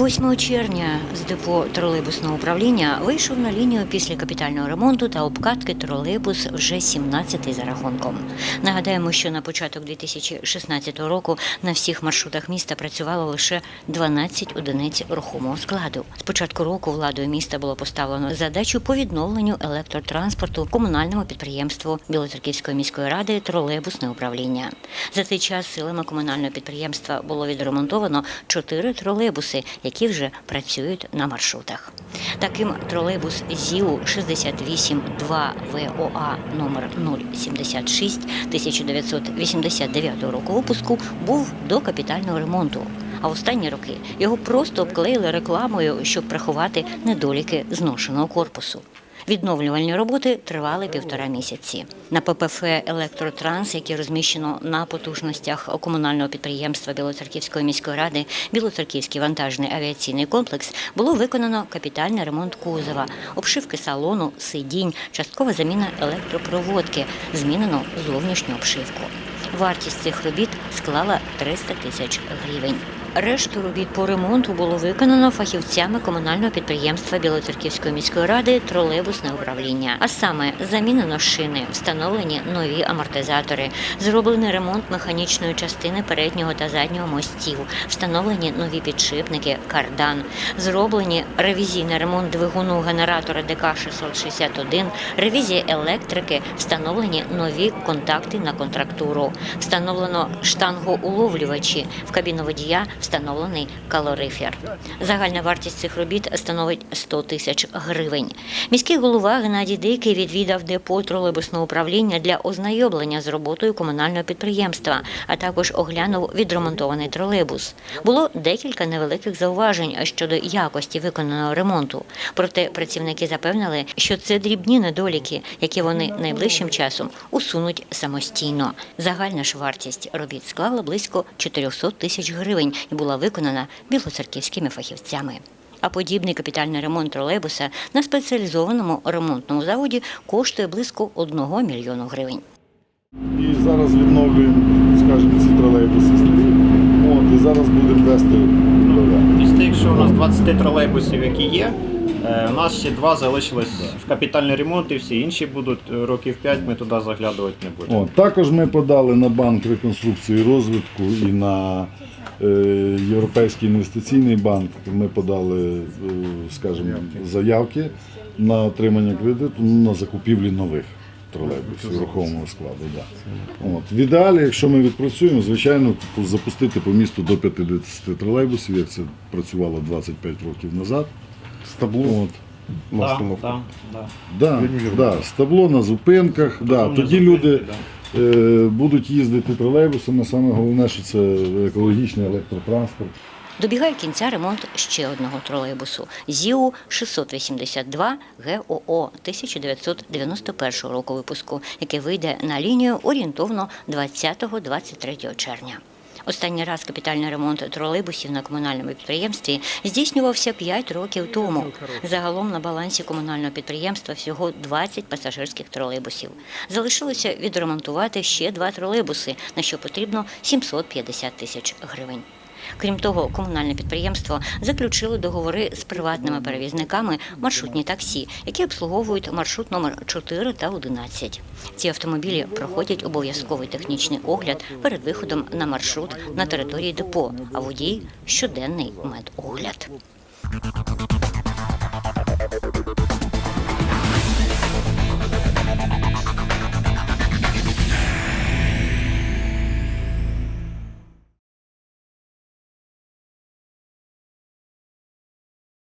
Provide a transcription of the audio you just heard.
8 червня з депо тролейбусного управління вийшов на лінію після капітального ремонту та обкатки тролейбус вже 17-й за рахунком. Нагадаємо, що на початок 2016 року на всіх маршрутах міста працювало лише 12 одиниць рухомого складу. З початку року владою міста було поставлено задачу по відновленню електротранспорту комунальному підприємству Білоцерківської міської ради тролейбусне управління. За цей час силами комунального підприємства було відремонтовано чотири тролейбуси, які вже працюють на маршрутах. Таким тролейбус ЗІУ 682 ВОА номер 076 1989 року випуску був до капітального ремонту. А останні роки його просто обклеїли рекламою, щоб приховати недоліки зношеного корпусу. Відновлювальні роботи тривали півтора місяці. На ППФ Електротранс, яке розміщено на потужностях комунального підприємства Білоцерківської міської ради, Білоцерківський вантажний авіаційний комплекс, було виконано капітальний ремонт кузова, обшивки салону, сидінь, часткова заміна електропроводки, змінено зовнішню обшивку. Вартість цих робіт склала 300 тисяч гривень. Решту робіт по ремонту було виконано фахівцями комунального підприємства Білоцерківської міської ради тролейбусне управління. А саме замінено шини, встановлені нові амортизатори, зроблений ремонт механічної частини переднього та заднього мостів, встановлені нові підшипники, кардан, зроблені ревізійний ремонт двигуну генератора ДК 661, ревізія електрики, встановлені нові контакти на контрактуру, встановлено штангоуловлювачі в кабіну водія встановлений калорифер. Загальна вартість цих робіт становить 100 тисяч гривень. Міський голова Геннадій Дикий відвідав депо тролейбусного управління для ознайомлення з роботою комунального підприємства, а також оглянув відремонтований тролейбус. Було декілька невеликих зауважень щодо якості виконаного ремонту. Проте працівники запевнили, що це дрібні недоліки, які вони найближчим часом усунуть самостійно. Загальна ж вартість робіт склала близько 400 тисяч гривень була виконана білоцерківськими фахівцями. А подібний капітальний ремонт тролейбуса на спеціалізованому ремонтному заводі коштує близько 1 мільйону гривень. І зараз відновлюємо, скажімо, ці тролейбуси старі. От, і зараз будемо вести нове. Із тих, що у нас 20 тролейбусів, які є, у нас ще два залишилось в капітальний ремонт, і всі інші будуть е, років 5, ми туди заглядувати не будемо. О, також ми подали на банк реконструкції і розвитку і на е, Європейський інвестиційний банк. Ми подали, е, скажімо, заявки на отримання кредиту на закупівлі нових тролейбусів рухомого складу. Да. От. В ідеалі, якщо ми відпрацюємо, звичайно, типу, запустити по місту до 50 тролейбусів, як це працювало 25 років назад. Табло От. на Да, остановку. да, да. Да, да, стабло на зупинках. Да. Тоді зупинки, люди да. е, будуть їздити тролейбусами. Саме головне, що це екологічний електротранспорт. Добігає кінця ремонт ще одного тролейбусу ЗІУ 682 ГОО 1991 року випуску, який вийде на лінію орієнтовно 20-23 червня. Останній раз капітальний ремонт тролейбусів на комунальному підприємстві здійснювався 5 років тому. Загалом на балансі комунального підприємства всього 20 пасажирських тролейбусів. Залишилося відремонтувати ще два тролейбуси, на що потрібно 750 тисяч гривень. Крім того, комунальне підприємство заключило договори з приватними перевізниками маршрутні таксі, які обслуговують маршрут номер 4 та 11. Ці автомобілі проходять обов'язковий технічний огляд перед виходом на маршрут на території депо, а водій щоденний медогляд.